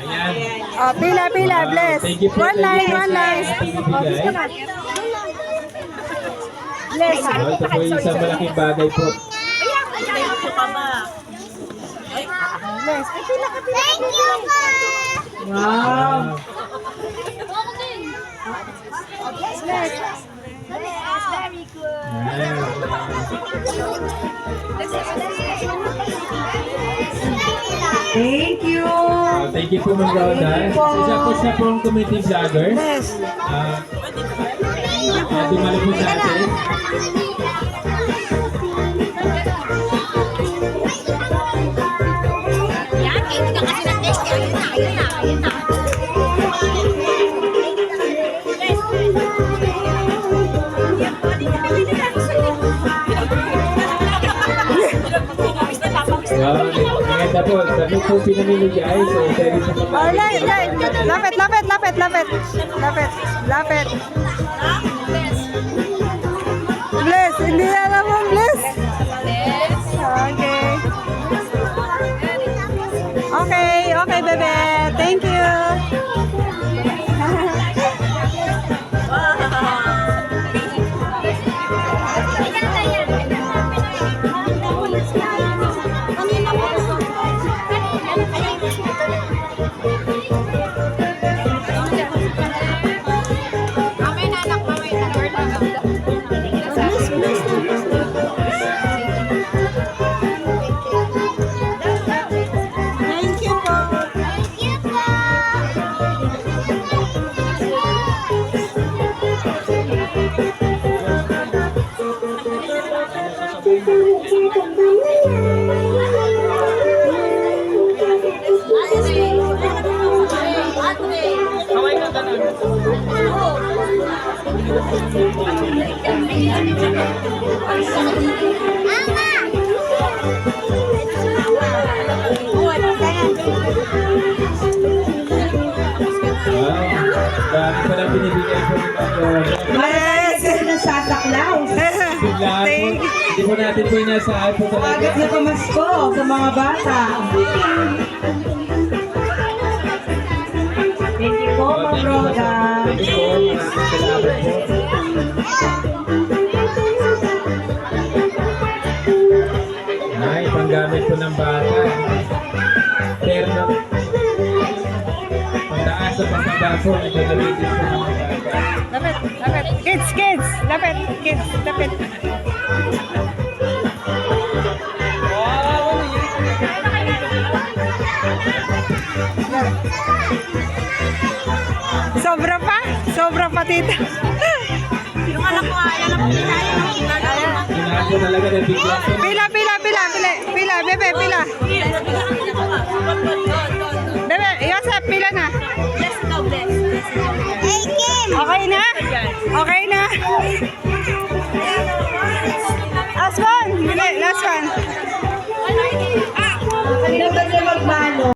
Ayan. Oh, pila, pila, bless. Thank you po. One line, one line. Oh. Bless. Oh, ito po yung isang malaking bagay po. Bless. Ay, pila ka, pila ka. Thank you, ma. Wow. Bless. Very good. Thank you. Thank you po, Ma'am Roda. Isa po siya pong committee vlogger. Bless. Ah, uh, dumalo po sa atin. Yan, hindi ka kasi na-test. Ayun na, ayun na, ayun na. Maganda po. Dami po pinamimigay. So, pwede sa mga Oh, line, line. Lapit, lapit, lapit, lapit. Lapit, lapit. Bless. Thank Dami pa lang binibigay. Kasi ng Santa Claus. Biglaan po. Thank Hindi po natin po inaasahan po talaga. Agad na pamasko sa mga bata. Thank you po, Oh, Ma'am Ay, panggamit po ng bata. Terno. Pagtaas sa pagbaba po, nagagamitin po ng bata. Lapit, lapit. Kids, kids. Lapit, kids. Lapit. patita. Yung anak ko, ayan ang pinayin. Pila, pila, pila, pila, pila, bebe, pila. Bebe, Yosef, pila na. Bless, God bless. Okay na? Okay na?